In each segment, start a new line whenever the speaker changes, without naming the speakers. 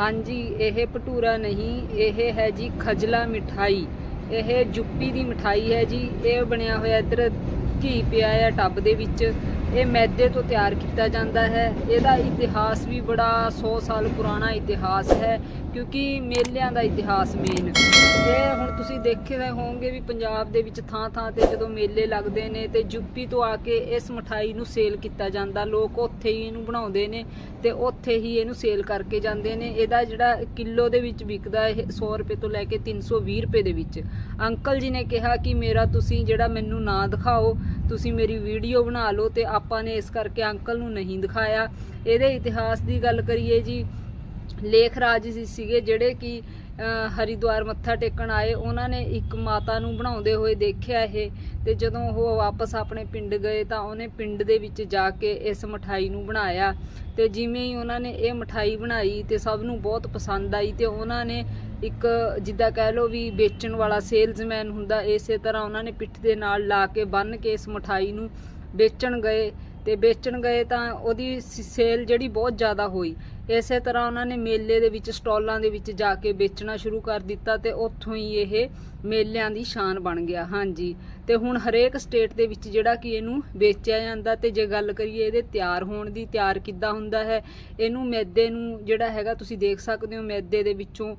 ਹਾਂਜੀ, ਇਹ ਭਟੂਰਾ ਨਹੀਂ, ਇਹ ਹੈ ਜੀ ਖਜਲਾ ਮਿਠਾਈ। ਇਹ ਜੁੱਪੀ ਦੀ ਮਿਠਾਈ ਹੈ ਜੀ। ਇਹ ਬਣਿਆ ਹੋਇਆ ਇੱਧਰ ਘੀ ਪਿਆ ਹੈ ਟੱਬ ਦੇ ਵਿੱਚ। ਇਹ ਮੈਦੇ ਤੋਂ ਤਿਆਰ ਕੀਤਾ ਜਾਂਦਾ ਹੈ। ਇਹਦਾ ਇਤਿਹਾਸ ਵੀ ਬੜਾ 100 ਸਾਲ ਪੁਰਾਣਾ ਇਤਿਹਾਸ ਹੈ, ਕਿਉਂਕਿ ਮੇਲਿਆਂ ਦਾ ਇਤਿਹਾਸ ਮੇਨ ਇਹ ਹੁਣ ਤੁਸੀਂ ਦੇਖੇ ਰਹੇ ਹੋਵੋਗੇ ਵੀ ਪੰਜਾਬ ਦੇ ਵਿੱਚ ਥਾਂ ਥਾਂ ਤੇ ਜਦੋਂ ਮੇਲੇ ਲੱਗਦੇ ਨੇ ਤੇ ਯੂਪੀ ਤੋਂ ਆ ਕੇ ਇਸ ਮਠਾਈ ਨੂੰ ਸੇਲ ਕੀਤਾ ਜਾਂਦਾ। ਲੋਕ ਉੱਥੇ ਹੀ ਇਹਨੂੰ ਬਣਾਉਂਦੇ ਨੇ ਤੇ ਉੱਥੇ ਹੀ ਇਹਨੂੰ ਸੇਲ ਕਰਕੇ ਜਾਂਦੇ ਨੇ। ਇਹਦਾ ਜਿਹੜਾ ਕਿਲੋ ਦੇ ਵਿੱਚ ਵਿਕਦਾ ਇਹ 100 ਰੁਪਏ ਤੋਂ ਲੈ ਕੇ 320 ਰੁਪਏ ਦੇ ਵਿੱਚ। ਅੰਕਲ ਜੀ ਨੇ ਕਿਹਾ ਕਿ ਮੇਰਾ ਤੁਸੀਂ ਜਿਹੜਾ ਮੈਨੂੰ ਨਾਂ ਦਿਖਾਓ ਤੁਸੀਂ ਮੇਰੀ ਵੀਡੀਓ ਬਣਾ ਲਓ ਤੇ ਆਪਾਂ ਨੇ ਇਸ ਕਰਕੇ ਅੰਕਲ ਨੂੰ ਨਹੀਂ ਦਿਖਾਇਆ। ਇਹਦੇ ਇਤਿਹਾਸ ਦੀ ਗੱਲ ਕਰੀਏ ਜੀ ਲੇਖ ਰਾਜ ਜੀ ਸੀਗੇ ਜਿਹੜੇ ਕਿ ਹਰਿਦੁਆਰ ਮੱਥਾ ਟੇਕਣ ਆਏ, ਉਹਨਾਂ ਨੇ ਇੱਕ ਮਾਤਾ ਨੂੰ ਬਣਾਉਂਦੇ ਹੋਏ ਦੇਖਿਆ ਇਹ ਤੇ ਜਦੋਂ ਉਹ ਵਾਪਸ ਆਪਣੇ ਪਿੰਡ ਗਏ ਤਾਂ ਉਹਨੇ ਪਿੰਡ ਦੇ ਵਿੱਚ ਜਾ ਕੇ ਇਸ ਮਠਾਈ ਨੂੰ ਬਣਾਇਆ ਤੇ ਜਿਵੇਂ ਹੀ ਉਹਨਾਂ ਨੇ ਇਹ ਮਠਾਈ ਬਣਾਈ ਤੇ ਸਭ ਨੂੰ ਬਹੁਤ ਪਸੰਦ ਆਈ ਤੇ ਉਹਨਾਂ ਨੇ ਇੱਕ ਜਿੱਦਾਂ ਕਹਿ ਲਓ ਵੀ ਵੇਚਣ ਵਾਲਾ ਸੇਲਜ਼ਮੈਨ ਹੁੰਦਾ, ਇਸੇ ਤਰ੍ਹਾਂ ਉਹਨਾਂ ਨੇ ਪਿੱਠ ਦੇ ਨਾਲ ਲਾ ਕੇ ਬੰਨ ਕੇ ਇਸ ਮਠਾਈ ਨੂੰ ਵੇਚਣ ਗਏ ਤੇ ਵੇਚਣ ਗਏ ਤਾਂ ਉਹਦੀ ਸੇਲ ਜਿਹੜੀ ਬਹੁਤ ਜ਼ਿਆਦਾ ਹੋਈ। ਇਸੇ ਤਰ੍ਹਾਂ ਉਹਨਾਂ ਨੇ ਮੇਲੇ ਦੇ ਵਿੱਚ, ਸਟਾਲਾਂ ਦੇ ਵਿੱਚ ਜਾ ਕੇ ਵੇਚਣਾ ਸ਼ੁਰੂ ਕਰ ਦਿੱਤਾ ਤੇ ਉੱਥੋਂ ਹੀ ਇਹ ਮੇਲਿਆਂ ਦੀ ਸ਼ਾਨ ਬਣ ਗਿਆ। ਹਾਂਜੀ। ਤੇ ਹੁਣ ਹਰੇਕ ਸਟੇਟ ਦੇ ਵਿੱਚ ਜਿਹੜਾ ਕਿ ਇਹਨੂੰ ਵੇਚਿਆ ਜਾਂਦਾ ਤੇ ਜੇ ਗੱਲ ਕਰੀਏ ਇਹਦੇ ਤਿਆਰ ਹੋਣ ਦੀ, ਤਿਆਰ ਕਿੱਦਾਂ ਹੁੰਦਾ ਹੈ, ਇਹਨੂੰ ਮੈਦੇ ਨੂੰ ਜਿਹੜਾ ਹੈਗਾ ਤੁਸੀਂ ਦੇਖ ਸਕਦੇ ਹੋ, ਮੈਦੇ ਦੇ ਵਿੱਚੋਂ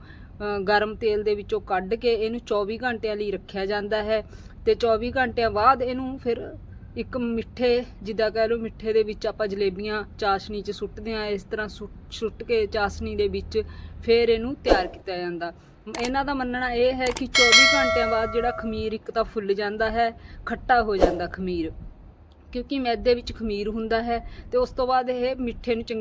ਗਰਮ ਤੇਲ ਦੇ ਵਿੱਚੋਂ ਕੱਢ ਕੇ ਇਹਨੂੰ 24 ਘੰਟਿਆਂ ਲਈ ਰੱਖਿਆ ਜਾਂਦਾ ਹੈ ਤੇ 24 ਘੰਟਿਆਂ ਬਾਅਦ ਇਹਨੂੰ ਫਿਰ ਇੱਕ ਮਿੱਠੇ, ਜਿੱਦਾਂ ਕਹਿ ਲਓ ਮਿੱਠੇ ਦੇ ਵਿੱਚ ਆਪਾਂ ਜਲੇਬੀਆਂ ਚਾਸ਼ਨੀ 'ਚ ਸੁੱਟਦੇ ਆ ਇਸ ਤਰ੍ਹਾਂ ਸੁੱਟ ਸੁੱਟ ਕੇ ਚਾਸ਼ਨੀ ਦੇ ਵਿੱਚ ਫਿਰ ਇਹਨੂੰ ਤਿਆਰ ਕੀਤਾ ਜਾਂਦਾ। ਇਹਨਾਂ ਦਾ ਮੰਨਣਾ ਇਹ ਹੈ ਕਿ 24 ਘੰਟਿਆਂ ਬਾਅਦ ਜਿਹੜਾ ਖਮੀਰ ਇੱਕ ਤਾਂ ਫੁੱਲ ਜਾਂਦਾ ਹੈ, ਖੱਟਾ ਹੋ ਜਾਂਦਾ ਖਮੀਰ। ਕਿਉਂਕਿ ਮੈਦੇ ਵਿੱਚ ਖਮੀਰ ਹੁੰਦਾ ਹੈ ਤੇ ਉਸ ਤੋਂ ਬਾਅਦ ਇਹ ਮਿੱਠੇ ਨੂੰ ਚੰਗੀ